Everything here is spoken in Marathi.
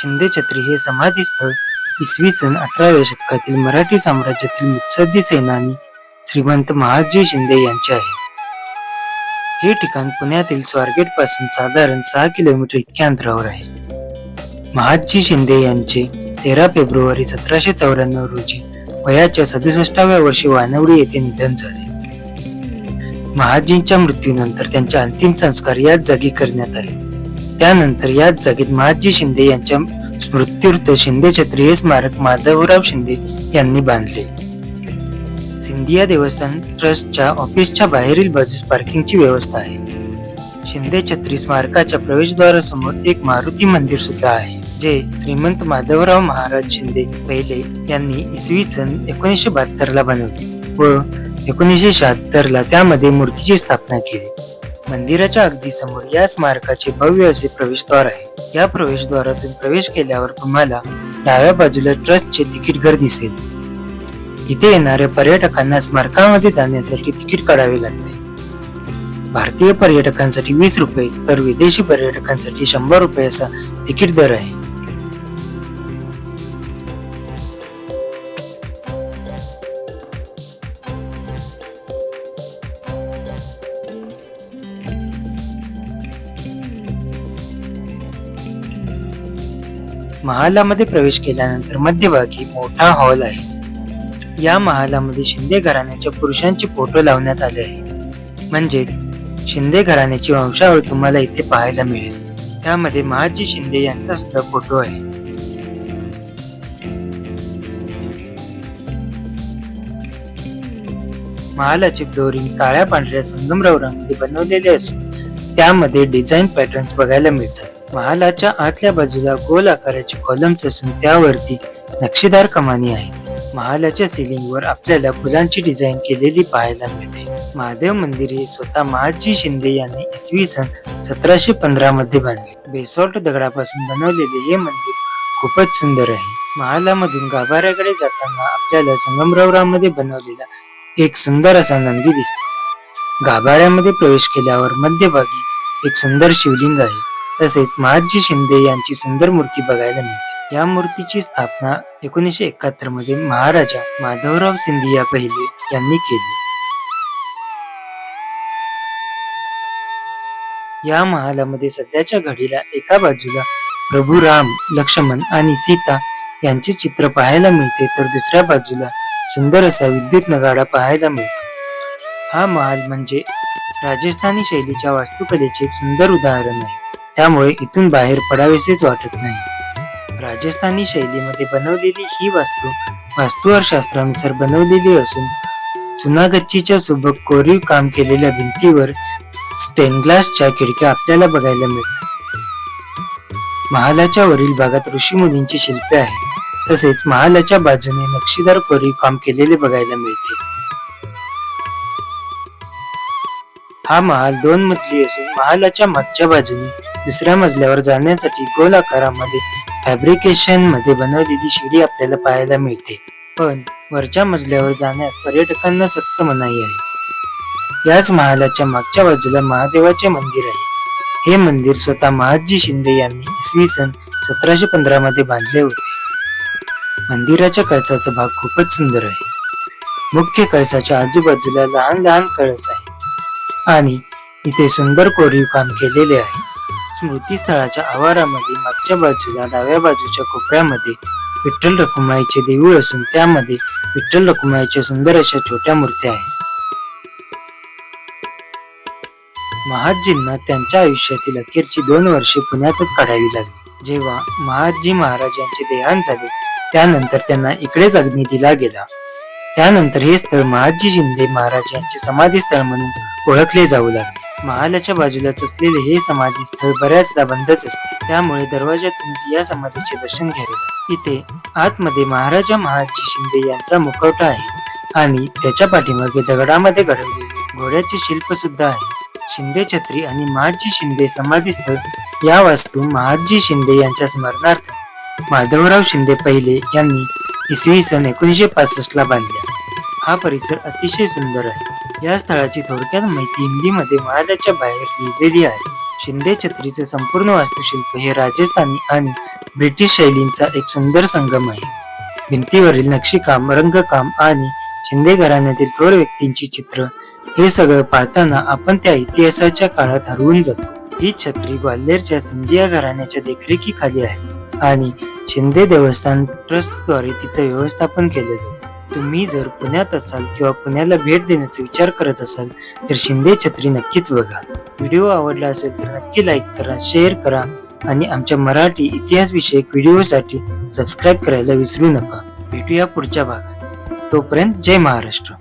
शिंदे छत्री हे समाधीस्थळ इसवी सन अठराव्या शतकातील मराठी साम्राज्यातील मुत्सद्दी सेनानी श्रीमंत महादजी शिंदे यांचे आहे. हे ठिकाण पुण्यातील स्वारगेटपासून साधारण सहा किलोमीटर इतक्या अंतरावर आहे. महादजी शिंदे यांचे तेरा फेब्रुवारी सतराशे चौऱ्याण्णव रोजी वयाच्या सदुसष्टाव्या वर्षी वानवडी येथे निधन झाले. महाजींच्या मृत्यूनंतर त्यांचे अंतिम संस्कार याच जागी करण्यात आले. त्यानंतर याच जागेत महादजी शिंदे यांच्या स्मृत्यूर्थ शिंदे छत्री हे स्मारक माधवराव शिंदे यांनी बांधले. सिंधिया देवस्थान ट्रस्टच्या ऑफिसच्या बाहेरील बाजूस पार्किंगची व्यवस्था आहे. शिंदे छत्री स्मारकाच्या प्रवेशद्वारासमोर एक मारुती मंदिर सुद्धा आहे जे श्रीमंत माधवराव महाराज शिंदे पहिले यांनी इसवी सन एकोणीसशे बहात्तर ला बनवले व एकोणीसशे शहात्तर ला त्यामध्ये मूर्तीची स्थापना केली. मंदिराच्या अगदी समोर या स्मारकाचे भव्य असे प्रवेशद्वार आहे. या प्रवेशद्वारातून प्रवेश केल्यावर तुम्हाला डाव्या बाजूला ट्रस्टचे तिकीट घर दिसेल. इथे येणाऱ्या पर्यटकांना स्मारकामध्ये जाण्यासाठी तिकीट काढावे लागते. भारतीय पर्यटकांसाठी वीस रुपये तर विदेशी पर्यटकांसाठी शंभर रुपये असा तिकीट दर आहे. महालामध्ये प्रवेश केल्यानंतर मध्यभागी मोठा हॉल आहे. या महालामध्ये शिंदे घराण्याच्या पुरुषांचे फोटो लावण्यात आले आहे म्हणजे शिंदे घराण्याची वंशावळ तुम्हाला इथे पाहायला मिळेल. त्यामध्ये महाजी शिंदे यांचा सुद्धा फोटो आहे. महालाचे फ्लोरिंग काळ्या पांढऱ्या संगमरवरामध्ये बनवलेले असून त्यामध्ये डिझाईन पॅटर्न्स बघायला मिळतात. महालाच्या आतल्या बाजूला गोल आकाराचे कॉलम्स असून त्यावरती नक्षीदार कमानी आहेत महालाच्या सिलिंगवर आपल्याला फुलांची डिझाईन केलेली पाहायला मिळते. महादेव मंदिर हे स्वतः महाजी शिंदे यांनी इसवी सन सतराशे पंधरा मध्ये बांधले. बेसॉल्ट दगडापासून बनवलेले हे मंदिर खूपच सुंदर आहे. महालामधून गाभाऱ्याकडे जाताना आपल्याला संगमरवरामध्ये बनवलेला एक सुंदर असा नंदी दिसतो. गाभाऱ्यामध्ये प्रवेश केल्यावर मध्यभागी एक सुंदर शिवलिंग आहे. तसेच महाजी शिंदे यांची सुंदर मूर्ती बघायला मिळते. या मूर्तीची स्थापना एकोणीसशे एकाहत्तरमध्ये महाराजा माधवराव सिंधिया पहिले यांनी केली. या महालामध्ये सध्याच्या घडीला एका बाजूला प्रभू राम लक्ष्मण आणि सीता यांचे चित्र पाहायला मिळते तर दुसऱ्या बाजूला सुंदर असा विद्युत नगाडा पाहायला मिळतो. हा महाल म्हणजे राजस्थानी शैलीच्या वास्तुकलेचे सुंदर उदाहरण आहे. त्यामुळे इथून बाहेर पडावेसेच वाटत नाही. राजस्थानी शैलीमध्ये बनवलेली ही वास्तू वास्तुशास्त्रानुसार बनवलेली असून चुनागच्चीच्या सोबत कोरीव काम केलेल्या भिंतीवर स्टेनग्लासच्या खिडक्या आपल्याला बघायला मिळतात. महालाच्या वरील भागात ऋषीमुनींची शिल्पे आहेत. तसेच महालाच्या बाजूने नक्षीदार कोरीव काम केलेले बघायला मिळते. हा महाल दोन मजली असून महालाच्या मागच्या बाजूने दुसऱ्या मजल्यावर जाण्यासाठी गोल आकारामध्ये फॅब्रिकेशनमध्ये बनवलेली शिडी आपल्याला पाहायला मिळते. पण वरच्या मजल्यावर जाण्यास पर्यटकांना सक्त मनाई आहे. याच महालाच्या मागच्या बाजूला महादेवाचे मंदिर आहे. हे मंदिर स्वतः महादजी शिंदे यांनी इसवी सन सतराशे पंधरा मध्ये बांधले होते. मंदिराच्या कळसाचा भाग खूपच सुंदर आहे. मुख्य कळसाच्या आजूबाजूला लहान लहान कळस आहे. आणि इथे सुंदर कोरीव काम केलेले आहे. स्मृतीस्थळाच्या आवारामध्ये मागच्या बाजूला डाव्या बाजूच्या कोपऱ्यामध्ये विठ्ठल रखुमाईचे देऊळ असून त्यामध्ये विठ्ठल रखुमाईच्या सुंदर अशा छोट्या मूर्त्या आहेत. महादजींना त्यांच्या आयुष्यातील अखेरची दोन वर्षे पुण्यातच काढावी लागली. जेव्हा महादजी महाराज यांचे देहांत झाले त्यानंतर त्यांना इकडेच अग्नी दिला गेला. त्यानंतर हे स्थळ महादजी शिंदे महाराज यांचे समाधी स्थळ म्हणून ओळखले जाऊ लागले. महालाच्या बाजूलाच असलेले हे समाधी स्थळ बऱ्याचदा बंदच असते. त्यामुळे दरवाजातून या समाधीचे दर्शन घ्यावे इथे आतमध्ये महाराजा महाजी शिंदे यांचा मुखवटा आहे आणि त्याच्या पाठीमागे दगडामध्ये घडवलेले घोड्याचे शिल्प सुद्धा आहे. शिंदे छत्री आणि महाजी शिंदे समाधी स्थळ या वास्तू महाजी शिंदे यांच्या स्मरणार्थ. माधवराव शिंदे पहिले यांनी इसवी सन एकोणीसशे पासष्ट ला बांधल्या. हा परिसर अतिशय सुंदर आहे. या स्थळाची थोडक्यात माहिती हिंदीमध्ये महालाच्या बाहेर लिहिलेली आहे. शिंदे छत्रीचे संपूर्ण वास्तुशिल्प हे राजस्थानी आणि ब्रिटिश शैलींचा एक सुंदर संगम आहे. भिंतीवरील नक्षीकाम रंगकाम आणि शिंदे घराण्यातील थोर व्यक्तींची चित्र हे सगळं पाहताना आपण त्या इतिहासाच्या काळात हरवून जातो. ही छत्री ग्वाल्हेरच्या सिंधिया घराण्याच्या देखरेखीखाली आहे आणि शिंदे देवस्थान ट्रस्टद्वारे तिचं व्यवस्थापन केलं जातं. तुम्ही जर पुण्यात असाल किंवा पुण्याला भेट देण्याचा विचार करत असाल तर शिंदे छत्री नक्कीच बघा. व्हिडिओ आवडला असेल तर नक्की लाईक करा शेअर करा आणि आमच्या मराठी इतिहास विषयक व्हिडिओसाठी सबस्क्राईब करायला विसरू नका. भेटूया पुढच्या भागात. तोपर्यंत जय महाराष्ट्र.